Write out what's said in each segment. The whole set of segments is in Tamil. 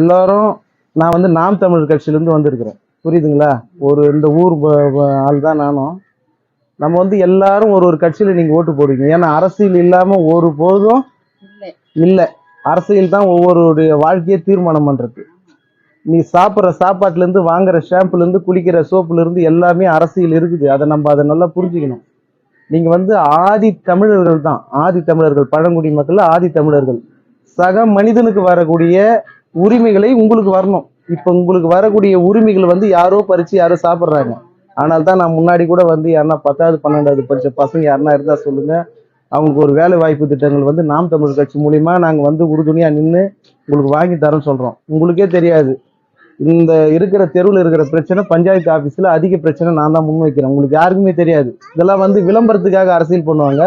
எல்லாரும் நான் வந்து நாம் தமிழர் கட்சியிலேருந்து வந்திருக்கிறேன். புரியுதுங்களா? ஒரு இந்த ஊர் ஆள் தான் நானும். நம்ம வந்து எல்லாரும் ஒரு ஒரு கட்சியில் நீங்கள் ஓட்டு போடுவீங்க. ஏன்னா அரசியல் இல்லாமல் ஒரு போதும் இல்லை. இல்லை. அரசியல் தான் ஒவ்வொருடைய வாழ்க்கையை தீர்மானம் பண்ணுறது நீ சாப்பிட்ற சாப்பாட்டுலேருந்து வாங்குற ஷாம்புலேருந்து குளிக்கிற சோப்புலேருந்து எல்லாமே அரசியல் இருக்குது. அதை நம்ம அதை நல்லா புரிஞ்சுக்கணும். நீங்கள் வந்து ஆதி தமிழர்கள் தான். ஆதி தமிழர்கள் பழங்குடி மக்கள் ஆதி தமிழர்கள். சக மனிதனுக்கு வரக்கூடிய உரிமைகளை உங்களுக்கு வரணும். இப்போ உங்களுக்கு வரக்கூடிய உரிமைகள் வந்து யாரோ பறித்து யாரோ சாப்பிட்றாங்க. ஆனால் தான் நான் முன்னாடி கூட வந்து யாருன்னா பத்தாவது பன்னெண்டாவது படித்த பசங்க யாருன்னா இருந்தால் சொல்லுங்கள் அவங்களுக்கு ஒரு வேலை வாய்ப்பு திட்டங்கள் வந்து நாம் தமிழர் கட்சி மூலிமா நாங்கள் வந்து உறுதுணையாக நின்று உங்களுக்கு வாங்கி தரோம்னு சொல்கிறோம் உங்களுக்கே தெரியாது. இந்த இருக்கிற தெருவில் இருக்கிற பிரச்சனை பஞ்சாயத்து ஆஃபீஸில் அதிக பிரச்சனை நான் தான் முன்வைக்கிறேன். உங்களுக்கு யாருக்குமே தெரியாது. இதெல்லாம் வந்து விளம்பரத்துக்காக அரசியல் பண்ணுவாங்க.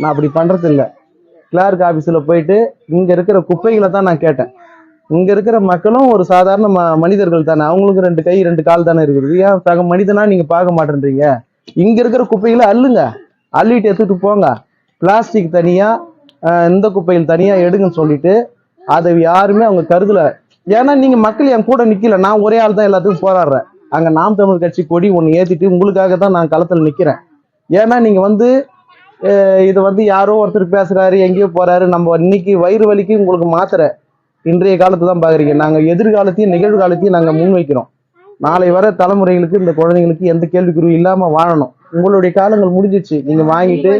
நான் அப்படி பண்ணுறது இல்லை கிளார்க் ஆஃபீஸில் போயிட்டு இங்கே இருக்கிற குப்பைகளை தான் நான் கேட்டேன். இங்கே இருக்கிற மக்களும் ஒரு சாதாரண ம மனிதர்கள் தானே. அவங்களுக்கு ரெண்டு கை ரெண்டு கால் தானே இருக்குது. ஏன் சக மனிதனா நீங்கள் பார்க்க மாட்டேன்றீங்க? இங்கே இருக்கிற குப்பைகளை அள்ளுங்க. அள்ளிட்டு எடுத்துட்டு போங்க. பிளாஸ்டிக் தனியாக இந்த குப்பையில் தனியாக எடுங்கன்னு சொல்லிட்டு அதை யாருமே அவங்க கருதல. ஏன்னா நீங்க மக்கள் என் கூட நிக்கல. நான் ஒரே ஆள் தான் எல்லாத்துக்கும் போராடுறேன். அங்க நாம் தமிழ் கட்சி கொடி ஒன்று ஏத்திட்டு உங்களுக்காக தான் நான் களத்துல நிக்கிறேன். ஏன்னா நீங்க வந்து இதை இது வந்து யாரோ ஒருத்தர் பேசுறாரு எங்கேயோ போறாரு. நம்ம இன்னைக்கு வயிறு வலிக்கு உங்களுக்கு மாத்திரை. இன்றைய காலத்தை தான் பாக்குறீங்க நாங்க எதிர்காலத்தையும் நிகழ்காலத்தையும் நாங்க முன்வைக்கிறோம். நாளை வர தலைமுறைகளுக்கு இந்த குழந்தைங்களுக்கு எந்த கேள்விக்குறியும் இல்லாம வாழணும். உங்களுடைய காலங்கள் முடிஞ்சிச்சு. நீங்க வாங்கிட்டு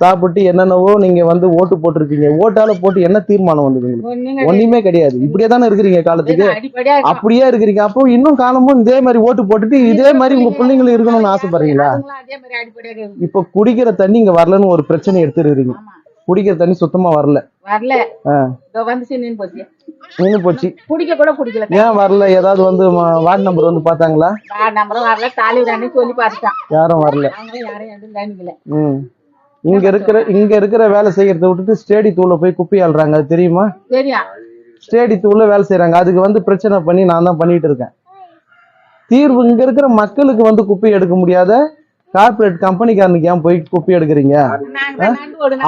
சாப்பிட்டு என்னென்னவோ நீங்க வந்து ஓட்டு போட்டிருக்கீங்க. ஓட்டால போட்டு என்ன தீர்மானம் வந்தது உங்களுக்கு ஒண்ணுமே கிடையாது. இப்படியே தானே இருக்கிறீங்க காலத்துக்கு. அப்படியே இருக்கிறீங்க அப்போ இன்னும் காலமும் இதே மாதிரி ஓட்டு போட்டுட்டு இதே மாதிரி உங்க பிள்ளைங்களும் இருக்கணும்னு ஆசைப்படுறீங்களா. இப்போ குடிக்கிற தண்ணி இங்க வரலன்னு ஒரு பிரச்சனை எடுத்துருக்கீங்க குடிக்கிற தண்ணி சுத்தமா வரல. வரல. போச்சு. போச்சு. குடிக்க கூட குடிக்கல. ஏன் வரல? ஏதாவது வந்து வார்டு நம்பர் வந்து பார்த்தாங்களா? வார்டு வரல. சொல்லி பார்த்துட்டான். யாரும் வரல. அவங்க யாரும் எதுவும் கவனிக்கல ம். இங்க இருக்கிற இங்க இருக்கிற வேலை செய்யறத விட்டுட்டு ஸ்டேடி தூள போய் குப்பி ஆள்றாங்க. அது தெரியுமா? தெரியும். ஸ்டேடி தூள்ல வேலை செய்றாங்க அதுக்கு வந்து பிரச்சனை பண்ணி நான் தான் பண்ணிட்டு இருக்கேன். தீர்வு இங்க இருக்கிற மக்களுக்கு வந்து குப்பை எடுக்க முடியாத கார்ப்பரேட் கம்பெனிக்காரனுக்கு ஏன் போய் குப்பை எடுக்கிறீங்க?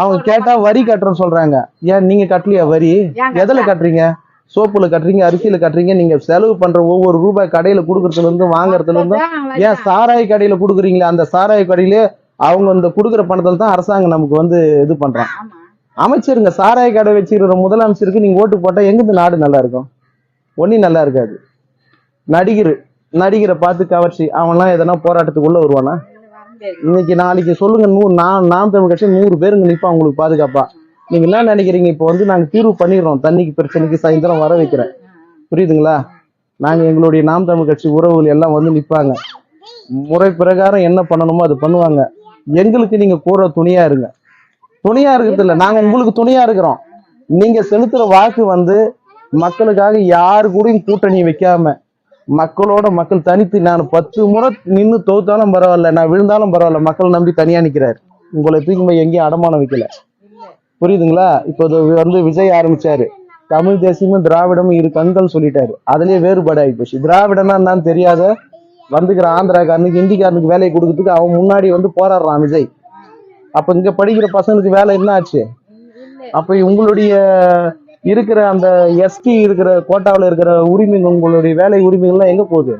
அவங்க. கேட்டா வரி கட்டுறோம்னு சொல்றாங்க. ஏன் நீங்க கட்டலையா வரி? எதுல கட்டுறீங்க? சோப்புல கட்டுறீங்க அரிசியில கட்டுறீங்க நீங்க செலவு பண்ற ஒவ்வொரு ரூபாய் கடையில குடுக்கறதுல இருந்து வாங்குறதுல இருந்து ஏன் சாராய கடையில குடுக்குறீங்களே அந்த சாராய கடையிலே அவங்க இந்த குடுக்குற பணத்துல தான் அரசாங்கம் நமக்கு வந்து இது பண்றான். அமைச்சருங்க சாராய கடை வச்சிருக்கிற முதலமைச்சருக்கு நீங்க ஓட்டு போட்டா எங்க இந்த நாடு நல்லா இருக்கும்? ஒன்னும் நல்லா இருக்காது. நடிகர் நடிகரை பார்த்து கவர்ச்சி அவன்லாம் எதனா போராட்டத்துக்கு உள்ள வருவானா. இன்னைக்கு நாளைக்கு சொல்லுங்க நூறு நான் நாம் தமிழ் கட்சி நூறு பேருங்க நிற்பா உங்களுக்கு பாதுகாப்பா. நீங்க என்ன நினைக்கிறீங்க? இப்போ வந்து நாங்க தீர்வு பண்ணிடுறோம். தண்ணிக்கு பிரச்சனைக்கு சாயந்தரம் வர வைக்கிறேன். புரியுதுங்களா? நாங்க எங்களுடைய நாம் தமிழ் கட்சி உறவுகள் எல்லாம் வந்து நிற்பாங்க முறை பிரகாரம் என்ன பண்ணணுமோ அது பண்ணுவாங்க. எங்களுக்கு நீங்க கூற துணியா இருங்க. துணியா இருக்கிறது இல்லை. நாங்க உங்களுக்கு துணியா இருக்கிறோம். நீங்க செலுத்துற வாக்கு வந்து மக்களுக்காக யாரு கூடயும் கூட்டணி வைக்காம மக்களோட மக்கள் தனித்து நான் பத்து முறை நின்று தோத்தாலும் பரவாயில்ல நான் விழுந்தாலும் பரவாயில்ல மக்கள் நம்பி தனியா நிக்கிறாரு. உங்களை தூக்கி போய் எங்கேயும் அடமானம் வைக்கல. புரியுதுங்களா? இப்போ வந்து விஜய் ஆரம்பிச்சாரு. தமிழ் தேசியமும் திராவிடமும் இரு கண்கள் சொல்லிட்டாரு. அதுலயே வேறுபாடு ஆகி போச்சு. திராவிடனா என்னன்னு தெரியாத வந்துக்கிற ஆந்திராக்காரனுக்கு ஹிந்திக்காரனுக்கு வேலையை கொடுக்கறதுக்கு அவன் முன்னாடி வந்து போராடுறான் விஜய். அப்ப இங்க படிக்கிற பசங்களுக்கு வேலை என்ன ஆச்சு? அப்ப உங்களுடைய இருக்கிற அந்த எஸ்டி இருக்கிற கோட்டாவில் இருக்கிற உரிமைகள் உங்களுடைய வேலை உரிமைகள்லாம் எங்க போகுது?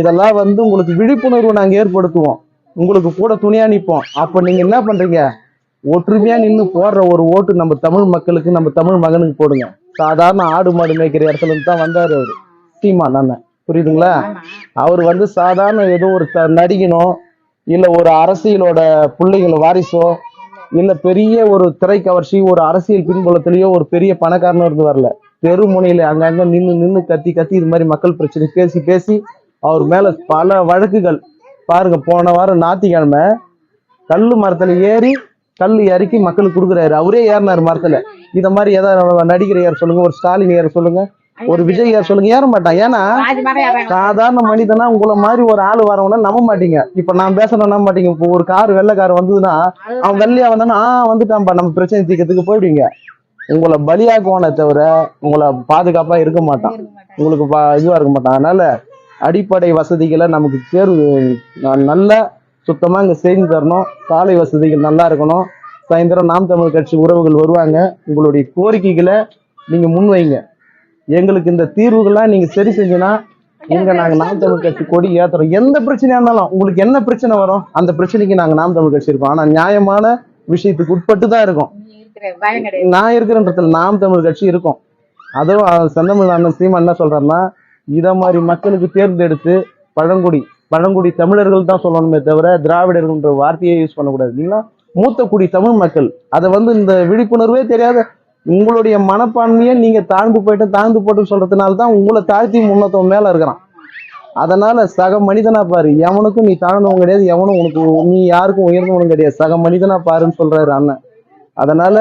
இதெல்லாம் வந்து உங்களுக்கு விழிப்புணர்வு நாங்க ஏற்படுத்துவோம். உங்களுக்கு கூட துணையா நிற்போம் அப்ப நீங்க என்ன பண்றீங்க? ஒற்றுமையா நின்று போடுற ஒரு ஓட்டு நம்ம தமிழ் மக்களுக்கு நம்ம தமிழ் மகனுக்கு போடுங்க. சாதாரண ஆடு மாடு மேய்க்கிற இடத்துல இருந்து தான் வந்தாரு அவரு. சீமான் அண்ணன். புரியுதுங்களா? அவர் வந்து சாதாரண ஏதோ ஒரு நடிகனோ இல்ல ஒரு அரசியலோட பிள்ளைங்கள வாரிசோ இல்ல பெரிய ஒரு திரை கவர்ச்சி ஒரு அரசியல் பின்புலத்திலேயோ ஒரு பெரிய பணக்காரனோ இருந்து வரல. தெருமுனையில அங்கங்க நின்று நின்று கத்தி கத்தி இது மாதிரி மக்கள் பிரச்சனை பேசி பேசி அவர் மேல பல வழக்குகள். பாருங்க போன வாரம் ஞாயிற்றுக்கிழமை கல் மரத்துல ஏறி கல் இறக்கி மக்களுக்கு கொடுக்குறாரு. அவரே ஏறினாரு மரத்துல. இதை மாதிரி ஏதாவது நடிகர் யார் சொல்லுங்க? ஒரு ஸ்டாலின் யார் சொல்லுங்க? ஒரு விஜய் யார் சொல்லுங்க? ஏற மாட்டான். ஏன்னா சாதாரண மனிதனா உங்களை மாதிரி ஒரு ஆள் வரவன நம்ப மாட்டீங்க. இப்ப நான் பேசுறேன் நம்ப மாட்டீங்க. இப்போ ஒரு கார் வெள்ளை கார் வந்ததுன்னா அவன் வெள்ளையா வந்தானா ஆ வந்துட்டான்ப்பா. நம்ம பிரச்சனை தீர்க்கறதுக்கு போயிடுவீங்க. உங்களை பலியாக்குவானே தவிர உங்களை பாதுகாப்பா இருக்க மாட்டான். உங்களுக்கு இதுவா இருக்க மாட்டான். அதனால அடிப்படை வசதிகளை நமக்கு தேர்வு நல்ல சுத்தமா இங்க செய்து தரணும். சாலை வசதிகள் நல்லா இருக்கணும். சாயந்தரம் நாம் தமிழ் கட்சி உறவுகள் வருவாங்க. உங்களுடைய கோரிக்கைகளை நீங்க முன்வைங்க. எங்களுக்கு இந்த தீர்வுகள்லாம் நீங்க சரி செஞ்சுனா இங்க நாங்க நாம் தமிழ் கட்சி கொடி ஏத்துறோம். எந்த பிரச்சனையா இருந்தாலும் உங்களுக்கு என்ன பிரச்சனை வரும் அந்த பிரச்சனைக்கு நாங்க நாம் தமிழ் கட்சி இருக்கோம் ஆனா நியாயமான விஷயத்துக்கு உட்பட்டு தான் இருக்கும். நான் இருக்கிறன்றதுல நாம் தமிழ் கட்சி இருக்கும். அதுவும் செந்தமிழ் அண்ணன் சீமா என்ன சொல்றாருன்னா இத மாதிரி மக்களுக்கு தேர்ந்தெடுத்து பழங்குடி பழங்குடி தமிழர்கள் தான் சொல்லணுமே தவிர திராவிடர்கள்ன்ற வார்த்தையை யூஸ் பண்ணக்கூடாது. இல்லைங்களா மூத்த குடி தமிழ் மக்கள் அதை வந்து இந்த விழிப்புணர்வே தெரியாத உங்களுடைய மனப்பான்மையை நீங்க தாழ்ந்து போயிட்டு தாழ்ந்து போட்டு சொல்றதுனால தான் உங்களை தாழ்த்தி முன்னத்தவன் மேல இருக்கிறான். அதனால சக மனிதனா பாரு எவனுக்கும் நீ தாழ்ந்தவன் கிடையாது எவனும் உனக்கு நீ யாருக்கும் உயர்ந்தவனும் கிடையாது. சக மனிதனா பாருன்னு சொல்றாரு அண்ணன். அதனால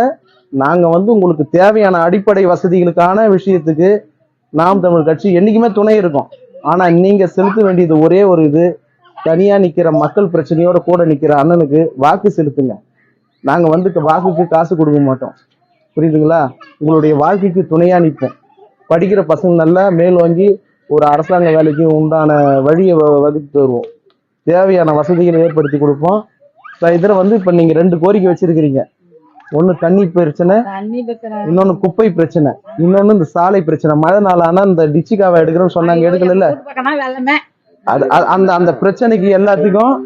நாங்க வந்து உங்களுக்கு தேவையான அடிப்படை வசதிகளுக்கான விஷயத்துக்கு நாம் தமிழ் கட்சி என்னைக்குமே துணை இருக்கும். ஆனா நீங்க செலுத்த வேண்டியது ஒரே ஒரு இது தனியா நிக்கிற மக்கள் பிரச்சனையோட கூட நிக்கிற அண்ணனுக்கு வாக்கு செலுத்துங்க. நாங்க வந்து வாக்குக்கு காசு கொடுக்க மாட்டோம். புரியுதுங்களா? உங்களுடைய வாழ்க்கைக்கு துணையா நிற்போம் படிக்கிற பசங்க நல்லா மேல் வாங்கி ஒரு அரசாங்க வேலைக்கு உண்டான வழியை வகுத்து தருவோம் தேவையான வசதிகளை ஏற்படுத்தி கொடுப்போம். இதில் வந்து இப்போ நீங்கள் ரெண்டு கோரிக்கை வச்சிருக்கிறீங்க. ஒன்று தண்ணி பிரச்சனை இன்னொன்று குப்பை பிரச்சனை. இன்னொன்று இந்த சாலை பிரச்சனை. மழை நாள் ஆனால் இந்த டிச்சிக்காவை எடுக்கிறோம்னு சொன்னாங்க எடுக்கல அது- அந்த அந்த பிரச்சனைக்கு எல்லாத்துக்கும்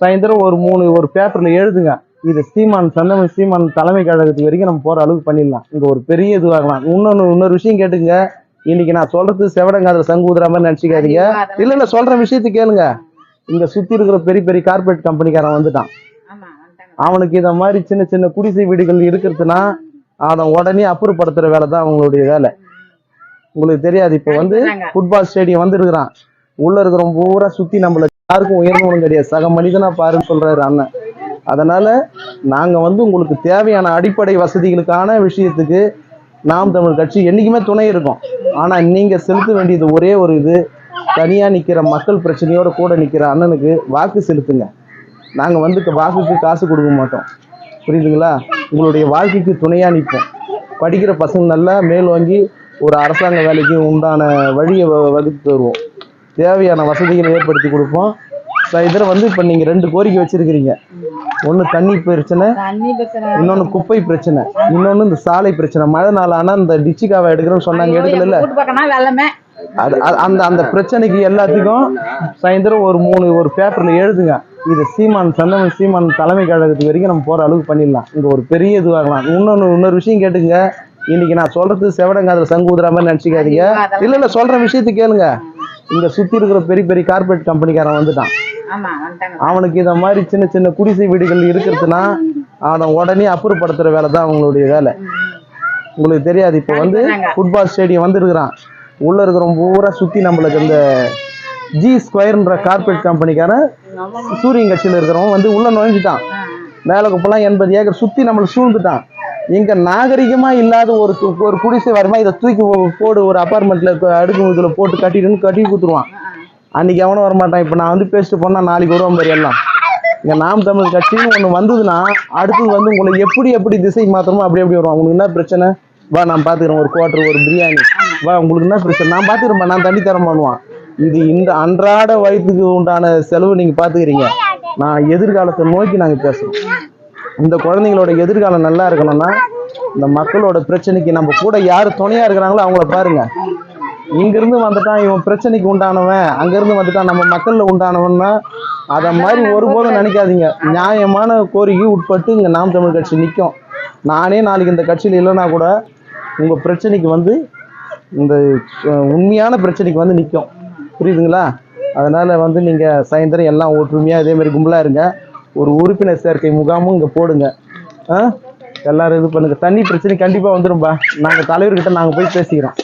சாயந்தரம் ஒரு மூணு ஒரு பேப்பர்ல எழுதுங்க. இது சீமான் சந்தமன் சீமான் தலைமை கழகத்துக்கு வரைக்கும் நம்ம போற அளவுக்கு பண்ணிடலாம். இங்க ஒரு பெரிய இதுவாகலாம் இன்னொன்னு இன்னொரு விஷயம் கேட்டுங்க இன்னைக்கு நான் சொல்றது செவடங்காதுல சங்கு ஊதுற மாதிரி நினைச்சுக்காதீங்க. இல்ல இல்ல சொல்ற விஷயத்தை கேளுங்க. இங்க சுத்தி இருக்கிற பெரிய பெரிய கார்பரேட் கம்பெனிக்காரன் வந்துட்டான். அவனுக்கு இந்த மாதிரி சின்ன சின்ன குடிசை வீடுகள் இருக்கிறதுனா அவனை உடனே அப்புறப்படுத்துற வேலை தான் அவங்களுடைய வேலை. உங்களுக்கு தெரியாது இப்போ வந்து. ஃபுட்பால் ஸ்டேடியம் வந்துருக்கிறான். உள்ள இருக்கிறவங்க பூரா சுத்தி நம்மள யாருக்கும் உயர்ந்தவனும் கிடையாது. சக மனிதனா பாருன்னு சொல்றாரு அண்ணன். அதனால் நாங்கள் வந்து உங்களுக்கு தேவையான அடிப்படை வசதிகளுக்கான விஷயத்துக்கு நாம் தமிழ் கட்சி என்றைக்குமே துணை இருக்கும். ஆனால் நீங்கள் செலுத்த வேண்டியது ஒரே ஒரு இது தனியாக நிற்கிற மக்கள் பிரச்சனையோட கூட நிற்கிற அண்ணனுக்கு வாக்கு செலுத்துங்க. நாங்கள் வந்து வாக்குக்கு காசு கொடுக்க மாட்டோம். புரியுதுங்களா? உங்களுடைய வாழ்க்கைக்கு துணையாக நிற்போம் படிக்கிற பசங்க நல்லா மேல் வாங்கி ஒரு அரசாங்க வேலைக்கு உண்டான வழியை வ- வகுத்து தருவோம் தேவையான வசதிகளை ஏற்படுத்தி கொடுப்போம். இதில் வந்து இப்போ நீங்கள் ரெண்டு கோரிக்கை வச்சுருக்கிறீங்க. ஒன்று தண்ணி பிரச்சனை இன்னொன்று குப்பை பிரச்சனை. இன்னொன்று இந்த சாலை பிரச்சனை. மழை நாள் ஆனால் இந்த டிச்சிக்காவை எடுக்கிறோம்னு சொன்னாங்க எடுக்கல அது அந்த அந்த பிரச்சனைக்கு எல்லாத்துக்கும் சாயந்தரம் ஒரு மூணு ஒரு பேப்பர்ல எழுதுங்க. இது சீமான் சந்தமன் சீமான் தலைமை கழகத்துக்கு வரைக்கும் நம்ம போற அளவுக்கு பண்ணிடலாம். இங்க ஒரு பெரிய இதுவாகலாம் இன்னொன்னு இன்னொரு விஷயம் கேட்டுங்க இன்னைக்கு நான் சொல்றது செவடங்காதுல சங்கு ஊதுற மாதிரி நினைச்சுக்காதீங்க. இல்ல இல்ல சொல்ற விஷயத்தை கேளுங்க. இங்க சுத்தி இருக்கிற பெரிய பெரிய கார்பரேட் கம்பெனிக்காரன் வந்துட்டான். அவனுக்கு இந்த மாதிரி சின்ன சின்ன குடிசை வீடுகள் இருக்கிறதுனா அவனை உடனே அப்புறப்படுத்துற வேலை தான் அவங்களுடைய வேலை. உங்களுக்கு தெரியாது இப்போ வந்து. ஃபுட்பால் ஸ்டேடியம் வந்துருக்கிறான். உள்ள இருக்கிறவங்க பூரா சுத்தி நம்மளுக்கு இந்த ஜி ஸ்கொயர்ன்ற கார்பரேட் கம்பெனிக்காரன் சூரியன் கட்சியில் இருக்கிறவன் வந்து உள்ள நுழைஞ்சிட்டான். மேலே குப்பெல்லாம் எண்பது ஏக்கர் சுத்தி நம்மளை சூழ்ந்துட்டான். இங்க நாகரிகமா இல்லாத ஒரு ஒரு குடிசை வருமா இதை தூக்கி போடு ஒரு அபார்ட்மெண்ட்ல அடுக்கு இதுல போட்டு கட்டிடுன்னு கட்டி கொடுத்துருவான். அன்றைக்கி எவனும் வரமாட்டான். இப்போ நான் வந்து பேசிட்டு போனால் நாளைக்கு வருவான் பாரு எல்லாம். இங்கே நாம் தமிழ் கட்சின்னு ஒன்று வந்ததுன்னா அடுத்தது வந்து உங்களை எப்படி எப்படி திசை மாத்திரமோ அப்படி எப்படி வருவான். உங்களுக்கு என்ன பிரச்சனை? வா நான் பார்த்துக்கிறேன் ஒரு குவார்டர் ஒரு பிரியாணி. வா உங்களுக்கு என்ன பிரச்சனை? நான் பார்த்துக்கிறேன் நான் தண்ணி தரம் பண்ணுவான். இது இந்த அன்றாட வயிற்றுக்கு உண்டான செலவு நீங்கள் பார்த்துக்கிறீங்க நான் எதிர்காலத்தை நோக்கி நாங்கள் பேசுகிறோம் இந்த குழந்தைங்களோட எதிர்காலம் நல்லா இருக்கணும்னா இந்த மக்களோட பிரச்சனைக்கு நம்ம கூட யார் துணையாக இருக்கிறாங்களோ அவங்கள பாருங்கள் இங்கிருந்து வந்துட்டான் இவன் பிரச்சனைக்கு உண்டானவன். அங்கிருந்து வந்துட்டான் நம்ம மக்கள்ல உண்டானவன்னா அத மாதிரி ஒருபோதும் நினைக்காதீங்க. நியாயமான கோரிக்கை உட்பட்டு இங்க நாம் தமிழ் கட்சி நிற்கும் நானே நாளைக்கு இந்த கட்சியில் இல்லைன்னா கூட உங்க பிரச்சனைக்கு வந்து இந்த உண்மையான பிரச்சனைக்கு வந்து நிற்கும் புரியுதுங்களா? அதனால வந்து நீங்க சாயந்தரம் எல்லாம் ஒற்றுமையா இதே மாதிரி கும்பலா இருங்க. ஒரு உறுப்பினர் சேர்க்கை முகாமும் இங்க போடுங்க. ஆ? எல்லாரும் இது பண்ணுங்க. தண்ணி பிரச்சனை கண்டிப்பா வந்துரும்பா. நாங்க தலைவர்கிட்ட நாங்க போய் பேசிக்கிறோம்.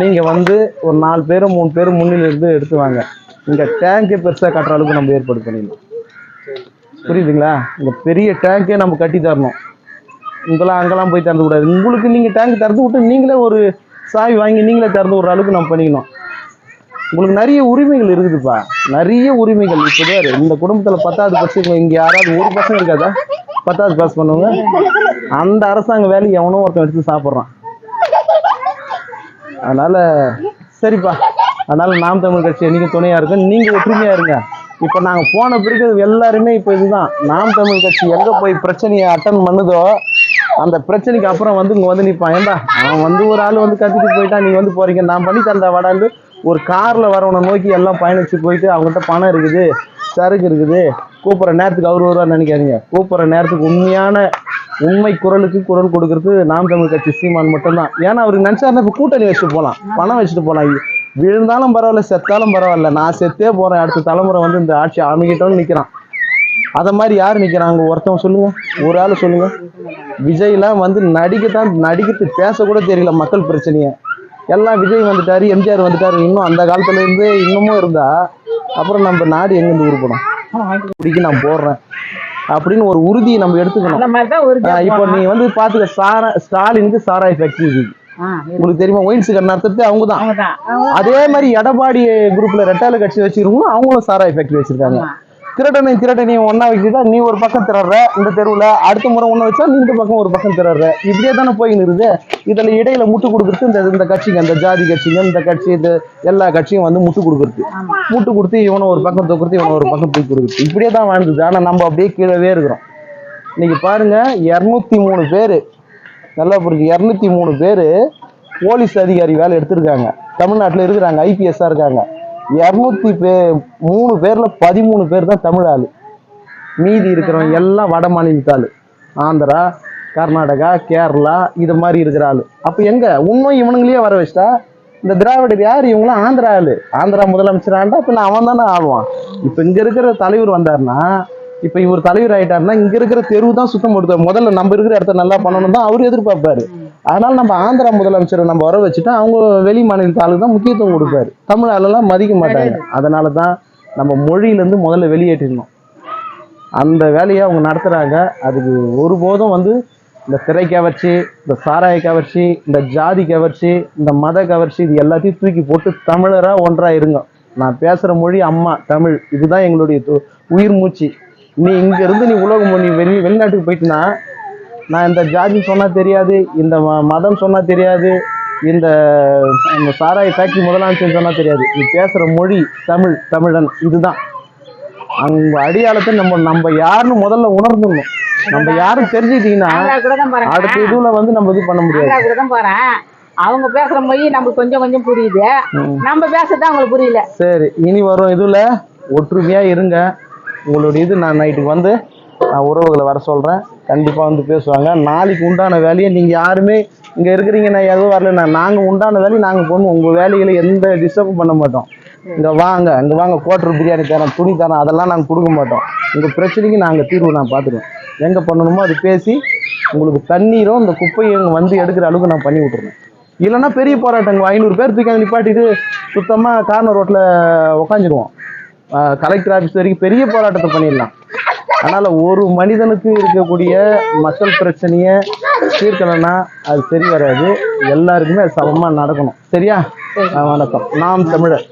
நீங்க வந்து ஒரு நாலு பேரும் மூணு பேரும் முன்னிலிருந்து எடுத்து வாங்க. இங்க டேங்கே பெருசா கட்டுற அளவுக்கு நம்ம ஏற்பாடு பண்ணிடலாம் புரியுதுங்களா? இந்த பெரிய டேங்கே நம்ம கட்டி தரணும். இங்கெல்லாம் அங்கெல்லாம் போய் திறந்து கூடாது உங்களுக்கு நீங்க டேங்க் திறந்து விட்டு நீங்களே ஒரு சாவி வாங்கி நீங்களே திறந்து விடுற அளவுக்கு நம்ம பண்ணிக்கணும். உங்களுக்கு நிறைய உரிமைகள் இருக்குதுப்பா. நிறைய உரிமைகள். இப்போ இந்த குடும்பத்தில் பத்தாவது பசங்க இங்க யாராவது ஒரு பசங்க இருக்காதா? பத்தாவது பாஸ் பண்ணுவாங்க? அந்த அரசாங்க வேலையை எவனோ ஒருத்தன் எடுத்து சாப்பிட்றான். அதனால் சரிப்பா. அதனால் நாம் தமிழ் கட்சி என்றைக்கும் துணையாக இருக்கும். நீங்கள் ஒற்றுமையாக இருங்க. இப்போ நாங்கள் போன பிறகு எல்லாருமே இப்போ இதுதான். நாம் தமிழ் கட்சி எங்கே போய் பிரச்சனையை அட்டன் பண்ணுதோ அந்த பிரச்சனைக்கு அப்புறம் வந்து இங்கே வந்து நிற்பான் ஏண்டா அவன் வந்து ஒரு ஆள் வந்து கத்திட்டு போயிட்டான் நீங்கள் வந்து போகிறீங்க நான் பண்ணி தந்த வடாண்டு ஒரு காரில் வரவனை நோக்கி எல்லாம் பயணிச்சு போயிட்டு அவங்ககிட்ட பணம் இருக்குது சரக்கு இருக்குது. கூப்பிட்ற நேரத்துக்கு அவர் வருவார் நினைக்காதீங்க. கூப்பிட்ற நேரத்துக்கு உண்மையான உண்மை குரலுக்கு குரல் கொடுக்கறது நாம் தமிழ் கட்சி சீமான் மட்டும்தான். ஏன்னா அவருக்கு நினைச்சாருன்னா இப்போ கூட்டணி வச்சுட்டு போகலாம் பணம் வச்சுட்டு போகலாம் விழுந்தாலும் பரவாயில்ல செத்தாலும் பரவாயில்ல. நான் செத்தே போகிறேன் அடுத்த தலைமுறை வந்து இந்த ஆட்சி அமைக்கிட்டோம்னு நிற்கிறான் அதை மாதிரி யார் நிற்கிறாங்க ஒருத்தவங்க சொல்லுங்க. ஒரு ஆள் சொல்லுங்க. விஜய்லாம் வந்து நடிக்கத்தான் நடிக்கிறது பேசக்கூட தெரியல மக்கள் பிரச்சனையை. எல்லாம் விஜய் வந்துட்டார் எம்ஜிஆர் வந்துட்டார். இன்னும் அந்த காலத்துலேருந்து இன்னமும் இருந்தால் அப்புறம் நம்ம நாடு எங்கேருந்து உருப்படும்? இப்படிக்கு நான் போடுறேன். அப்படின்னு ஒரு உறுதியை நம்ம எடுத்துக்கணும். இப்போ நீ வந்து பாத்துக்க சாரா ஸ்டாலினுக்கு சாராய் ஃபேக்டரி இருக்கு. உங்களுக்கு தெரியுமா ஒயின்ஸ் நடத்துறது அவங்க தான். அவங்கதான் அதே மாதிரி எடப்பாடி குரூப்ல ரெட்டால கட்சி வச்சிருக்கவங்க அவங்களும் சாராய் ஃபேக்டரி வச்சிருக்காங்க. திருடனை திருடனையும் ஒண்ணா வச்சுட்டா நீ ஒரு பக்கம் திறற இந்த தெருவுல அடுத்த முறை ஒண்ணு வச்சா நீ இந்த பக்கம் ஒரு பக்கம் திறற இப்படியே தானே போயின்னு இருக்குது இதுல இடையில முட்டு கொடுக்குறது இந்த இந்த கட்சிங்க இந்த ஜாதி கட்சிங்க இந்த கட்சி இது எல்லா கட்சியும் வந்து முட்டு கொடுக்குறது. முட்டு கொடுத்து இவனை ஒரு பக்கம் தூக்குறது இவனை ஒரு பக்கம் தூக்கி கொடுக்குறது. இப்படியே தான் வாழ்ந்தது. ஆனா நம்ம அப்படியே கீழவே இருக்கிறோம். இன்னைக்கு பாருங்க இரநூத்தி மூணு பேர் நல்லா புரிஞ்சு இரநூத்தி மூணு பேர் போலீஸ் அதிகாரி வேலை எடுத்திருக்காங்க. தமிழ்நாட்டில் இருக்கிறாங்க ஐபிஎஸ்ஸாக இருக்காங்க. இரநூத்தி பே மூணு பேர்ல பதிமூணு பேர் தான் தமிழ் ஆளு மீதி இருக்கிறவங்க எல்லாம் வட மாநிலத்தாள். ஆந்திரா கர்நாடகா கேரளா இது மாதிரி இருக்கிற ஆளு. அப்போ எங்க? இன்னும் இவனுங்களையே வர வச்சிட்டா இந்த திராவிடர் யார்? இவங்களாம் ஆந்திரா ஆளு. ஆந்திரா முதலமைச்சர் ஆண்டா பின்ன அவன் தானே ஆடுவான் இப்போ இங்க இருக்கிற தலைவர் வந்தாருன்னா இப்போ இவர் தலைவர் ஆயிட்டாருன்னா இங்க இருக்கிற தெருவு தான் சுத்தம் படுத்துவார் முதல்ல நம்ம இருக்கிற இடத்த நல்லா பண்ணணும் தான் அவர் எதிர்பார்ப்பாரு. அதனால நம்ம ஆந்திரா முதலமைச்சரை நம்ம வர வச்சுட்டா அவங்க வெளி மாநிலத்து ஆளுக்கு தான் முக்கியத்துவம் கொடுப்பாரு. தமிழ் ஆளெல்லாம் மதிக்க மாட்டாங்க. அதனால தான் நம்ம மொழியிலேருந்து முதல்ல வெளியேற்றிடணும். அந்த வேலையை அவங்க நடத்துகிறாங்க அதுக்கு ஒருபோதும் வந்து இந்த திரை கவர்ச்சி இந்த சாராய கவர்ச்சி இந்த ஜாதி கவர்ச்சி இந்த மத கவர்ச்சி இது எல்லாத்தையும் தூக்கி போட்டு தமிழராக ஒன்றாக இருங்க. நான் பேசுகிற மொழி அம்மா தமிழ். இதுதான் எங்களுடைய உயிர் மூச்சு. நீ இங்கேருந்து நீ உலகம் நீ வெளி வெளிநாட்டுக்கு போயிட்டுனா நான் இந்த ஜாதி சொன்னால் தெரியாது இந்த மதம் சொன்னால் தெரியாது இந்த இந்த சாராய ஃபேக்ட்ரி முதலமைச்சர் சொன்னால் தெரியாது. நீ பேசுகிற மொழி தமிழ் தமிழன் இதுதான். அவங்க அடியாளத்தை நம்ம நம்ம யாருன்னு முதல்ல உணர்ந்துடணும். நம்ம யாரும் தெரிஞ்சுக்கிட்டீங்கன்னா அடுத்த இதுல வந்து நம்ம இது பண்ண முடியாது. அவங்க பேசுற மொழி நமக்கு கொஞ்சம் கொஞ்சம் புரியுது. நம்ம பேசுறது அவங்களுக்கு புரியல. சரி இனி வரும் இதுல ஒற்றுமையா இருங்க. உங்களுடைய இது நான் நைட்டுக்கு வந்து நான் உறவுகளை வர சொல்கிறேன் கண்டிப்பாக வந்து பேசுவாங்க. நாளைக்கு உண்டான வேலையை நீங்கள் யாருமே இங்கே இருக்கிறீங்க நான் எதுவும் வரல நாங்கள் உண்டான வேலையை நாங்கள் பண்ணுவோம் உங்கள் வேலைகளை எந்த டிஸ்டர்பும் பண்ண மாட்டோம். இங்கே வாங்க இங்கே வாங்க கோட்டர் பிரியாணி தரேன் துணி தரேன் அதெல்லாம் நாங்கள் கொடுக்க மாட்டோம். உங்கள் பிரச்சனைக்கு நாங்கள் தீர்வு நான் பார்த்துருவேன் எங்கே பண்ணணுமோ அது பேசி உங்களுக்கு தண்ணீரும் இந்த குப்பையும் இங்கே வந்து எடுக்கிற அளவுக்கு நான் பண்ணி விட்டுருவேன் இல்லைன்னா பெரிய போராட்டங்க. ஐநூறு பேர் தூக்கி அங்க நிப்பாட்டிட்டு சுத்தமாக கார்னர் ரோட்டில் உக்காந்துருவோம். கலெக்டர் ஆஃபீஸ் வரைக்கும் பெரிய போராட்டத்தை பண்ணிடலாம். அதனால் ஒரு மனிதனுக்கு இருக்கக்கூடிய மக்கள் பிரச்சனையை தீர்க்கலைன்னா அது சரி வராது. எல்லாருக்குமே அது சமமாக நடக்கணும். சரியா? வணக்கம். நாம் தமிழர்.